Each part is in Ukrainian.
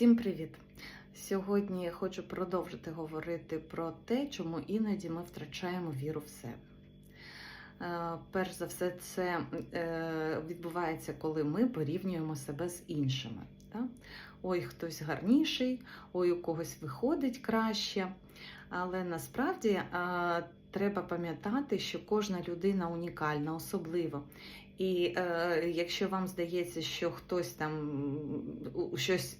Всім привіт! Сьогодні я хочу продовжити говорити про те, чому іноді ми втрачаємо віру в себе. Е, Перш за все, це е, відбувається, коли ми порівнюємо себе з іншими. Ой, хтось гарніший, ой, у когось виходить краще. Але насправді е, треба пам'ятати, що кожна людина унікальна, особлива. І е, якщо вам здається, що хтось там щось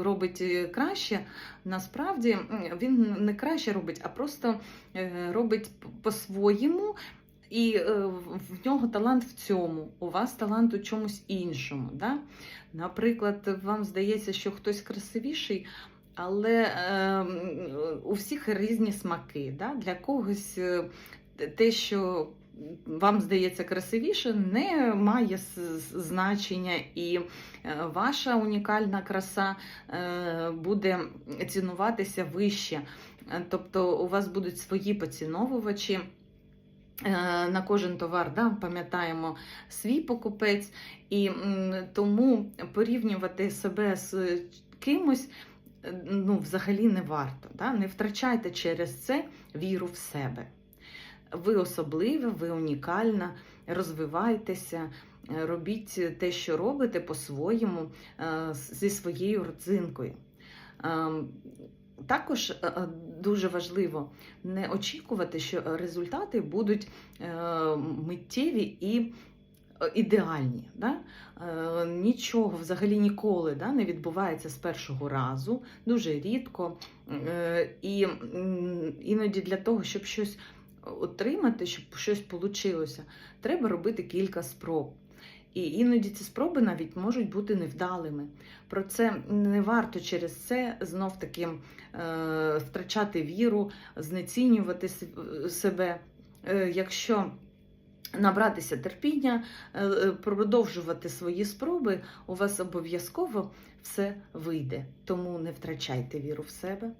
робить е, краще, насправді він не краще робить, а просто е, робить по-своєму. І е, в нього талант в цьому, у вас талант у чомусь іншому. Да? Наприклад, вам здається, що хтось красивіший, але е, у всіх різні смаки. Да? Для когось те, що вам здається красивіше, не має значення, і е, ваша унікальна краса е, буде цінуватися вище. Е, Тобто у вас будуть свої поціновувачі. На кожен товар да, пам'ятаємо свій покупець, і тому порівнювати себе з кимось ну, взагалі не варто. Да? Не втрачайте через це віру в себе. Ви особливі, ви унікальна, розвивайтеся, е, робіть те, що робите по-своєму е, зі своєю родзинкою. Ем, Також е, дуже важливо не очікувати, що результати будуть миттєві і ідеальні. Да? Нічого взагалі ніколи да, не відбувається з першого разу, дуже рідко. І іноді для того, щоб щось отримати, щоб щось вийшло, треба робити кілька спроб. І іноді ці спроби навіть можуть бути невдалими. Про це не варто через це знов таки е, втрачати віру, знецінювати себе. Е, якщо набратися терпіння, е, е, продовжувати свої спроби, у вас обов'язково все вийде. Тому не втрачайте віру в себе.